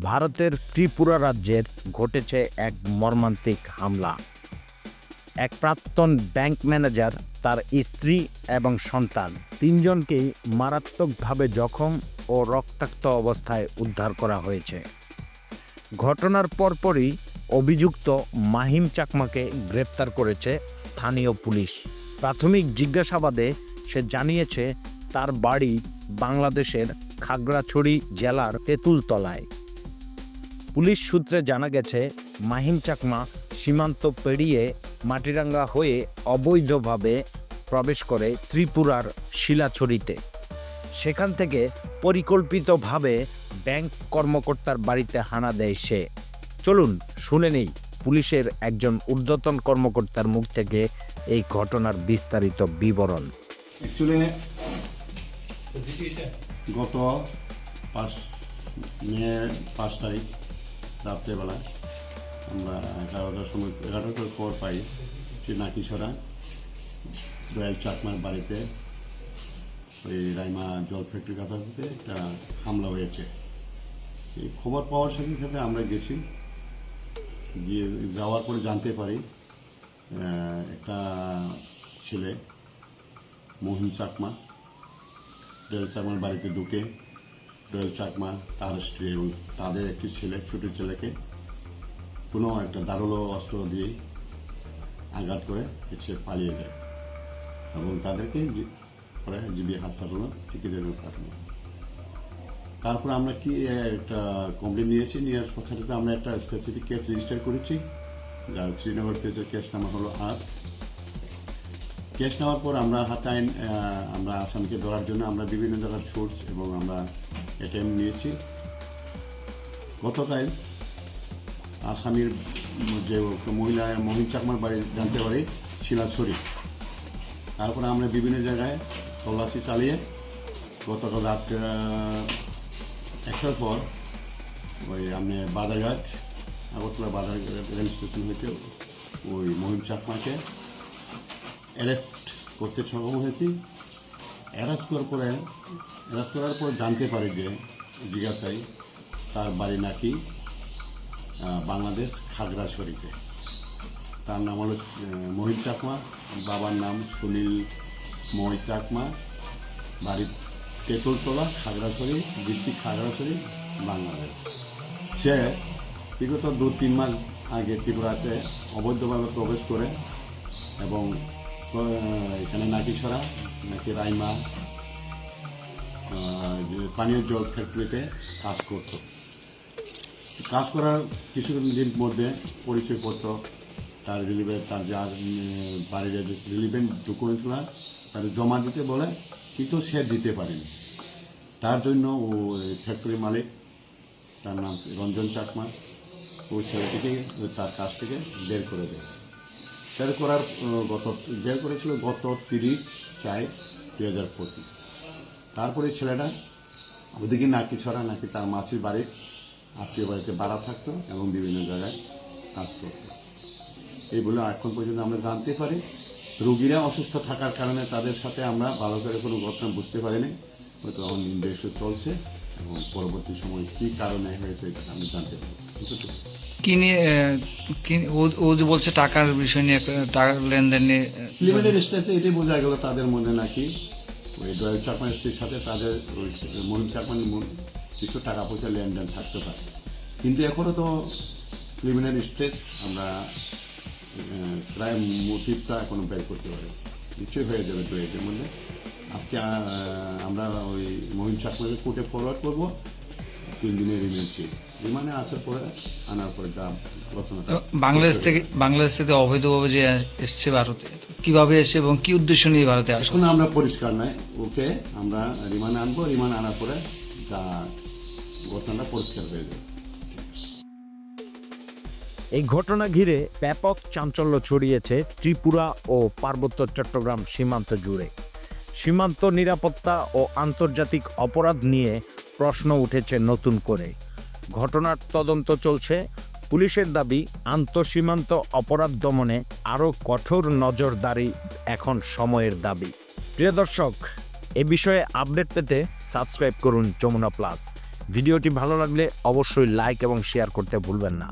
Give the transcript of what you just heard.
ভারতের ত্রিপুরা রাজ্যের ঘটেছে এক মর্মান্তিক হামলা। এক প্রাক্তন ব্যাংক ম্যানেজার, তার স্ত্রী এবং সন্তান তিনজনকেই মারাত্মকভাবে জখম ও রক্তাক্ত অবস্থায় উদ্ধার করা হয়েছে। ঘটনার পরপরই অভিযুক্ত মাহিম চাকমাকে গ্রেপ্তার করেছে স্থানীয় পুলিশ। প্রাথমিক জিজ্ঞাসাবাদে সে জানিয়েছে, তার বাড়ি বাংলাদেশের খাগড়াছড়ি জেলার তেঁতুলতলায়। পুলিশ সূত্রে জানা গেছে, মাহিম চাকমা সীমান্ত পেরিয়ে মাটিরাঙ্গা হয়ে অবৈধভাবে প্রবেশ করে ত্রিপুরার শিলাছড়িতে। সেখান থেকে পরিকল্পিতভাবে ব্যাংক কর্মকর্তার বাড়িতে হানা দেয় সে। চলুন, শুনে নেই পুলিশের একজন ঊর্ধ্বতন কর্মকর্তার মুখ থেকে এই ঘটনার বিস্তারিত বিবরণ। গত পাঁচ মে, পাঁচ তারিখ রাত্রেবেলা। আমরা এগারোটার সময় এগারোটার খবর পাই যে নাকিছড়া দয়াল চাকমার বাড়িতে ওই রাইমা জল ফ্যাক্টরির কাছাকাছিতে একটা হামলা হয়েছে। এই খবর পাওয়ার সাথে সাথে আমরা গেছি। গিয়ে যাওয়ার পরে জানতে পারি একটা ছেলে মোহন চাকমা। দোয়েল চাকমার বাড়িতে ঢুকে দোয়েল চাকমা, তার স্ত্রী এবং তাদের একটি ছেলে, ছোট ছেলেকে কোনো একটা দারুলো অস্ত্র দিয়ে আঘাত করে সে পালিয়ে যায় এবং তাদেরকে পরে জিবি হাসপাতালে চিকিৎসা পাঠানো। তারপর আমরা কি একটা কমপ্লেন নিয়েছি, নিয়ে কথাটাতে আমরা একটা স্পেসিফিক কেস রেজিস্টার করেছি যার শ্রীনগর কেসের কেস নাম্বার হলো আট কেস নেওয়ার পর আমরা হাতে আইন আমরা আসামিকে ধরার জন্য আমরা বিভিন্ন জায়গার সোর্স এবং আমরা এটিএম নিয়েছি। গতকাল আসামির যে মহিলা, মহিন চাকমার বাড়ি জানতে পারি শিলাছড়ি তারপরে আমরা বিভিন্ন জায়গায় তল্লাশি চালিয়ে গতকাল রাত একটার পর ওই আমি বাজারঘাট, আগরতলা বাজারঘাট রেল স্টেশন হইতে ওই মহিম চাকমাকে অ্যারেস্ট করতে সক্ষম হয়েছি। অ্যারেস্ট করার পরে, অ্যারেস্ট করার পর জানতে পারি যে জিজ্ঞাসায় তার বাড়ি নাকি বাংলাদেশ খাগড়াছড়িতে তার নাম হলো মহিত চাকমা, বাবার নাম সুনীল ময় চাকমা। বাড়ি তেঁতুলতলা খাগড়াছড়ি ডিস্ট্রিক্ট খাগড়াছড়ি বাংলাদেশ। সে বিগত দু তিন মাস আগে ত্রিপুরাতে অবৈধভাবে প্রবেশ করে এবং এখানে নাকিছড়া নাকি রাইমা পানীয় জল ফ্যাক্টরিতে কাজ করত। কাজ করার কিছুদিন মধ্যে পরিচয়পত্র, তার রিলিভেন্ট তার যা বাড়ির রিলিভেন্ট ডকুমেন্টগুলো তার জমা দিতে বলে, কিন্তু সে দিতে পারেনি। তার জন্য ও ফ্যাক্টরি মালিক, তার নাম রঞ্জন চাকমা, ওই ছেলেটিকে, তার কাছ থেকে বের করে দেয়। বের করার গত বের করেছিল গত তিরিশ চার দু হাজার পঁচিশ। তারপরে ছেলেটা ওদিকে নাকি ছড়া, নাকি তার মাসির বাড়ির আত্মীয় বাড়িতে বাড়া থাকতো এবং বিভিন্ন জায়গায় কাজ করতো। এই বলে এখন পর্যন্ত আমরা জানতে পারি, রোগীরা অসুস্থ থাকার কারণে তাদের সাথে আমরা ভালো করে কোনো ঘটনা বুঝতে পারিনি। হয়তো এখন ইনভেস্ট চলছে এবং পরবর্তী সময় কী কারণে হয়েছে আমি জানতে পারি কি নিয়ে ও- ও যে বলছে টাকার বিষয় নিয়ে টাকার লেনদেন নিয়ে লিমিটেড স্টেজে এটাই বোঝা গেল তাদের মধ্যে নাকি? ওই দয়াল চাকমা স্ত্রীর সাথে তাদের ওই মহিম চাকমান কিছু টাকা পয়সা লেনদেন থাকতে পারে। কিন্তু এখনও তো প্রিলিমিনারি স্টেজ আমরা প্রায় মোটিভটা এখনও বের করতে পারি। নিশ্চয়ই হয়ে যাবে দু একের মধ্যে। আজকে আমরা ওই মহিম চাকমাকে কোর্টে ফরওয়ার্ড করব। তিন দিনের রিমান্ড চেয়ে রিমান্ডে আসার পরে আনার পরে যা ঘটনাটা বাংলাদেশ থেকে বাংলাদেশ থেকে অবৈধভাবে যে এসছে ভারতে কীভাবে এসে এবং কি উদ্দেশ্য নিয়ে ভারতে আসে এখন আমরা পরিষ্কার নাই ওকে আমরা রিমান্ড আনব। রিমান্ড আনার পরে যা ঘটনাটা পরিষ্কার হয়ে যাবে। এই ঘটনা ঘিরে ব্যাপক চাঞ্চল্য ছড়িয়েছে ত্রিপুরা ও পার্বত্য চট্টগ্রাম সীমান্ত জুড়ে। সীমান্ত নিরাপত্তা ও আন্তর্জাতিক অপরাধ নিয়ে প্রশ্ন উঠেছে নতুন করে। ঘটনার তদন্ত চলছে। পুলিশের দাবি, আন্তঃসীমান্ত অপরাধ দমনে আরও কঠোর নজরদারি এখন সময়ের দাবি। প্রিয় দর্শক, এ বিষয়ে আপডেট পেতে সাবস্ক্রাইব করুন যমুনা প্লাস। ভিডিওটি ভালো লাগলে অবশ্যই লাইক এবং শেয়ার করতে ভুলবেন না।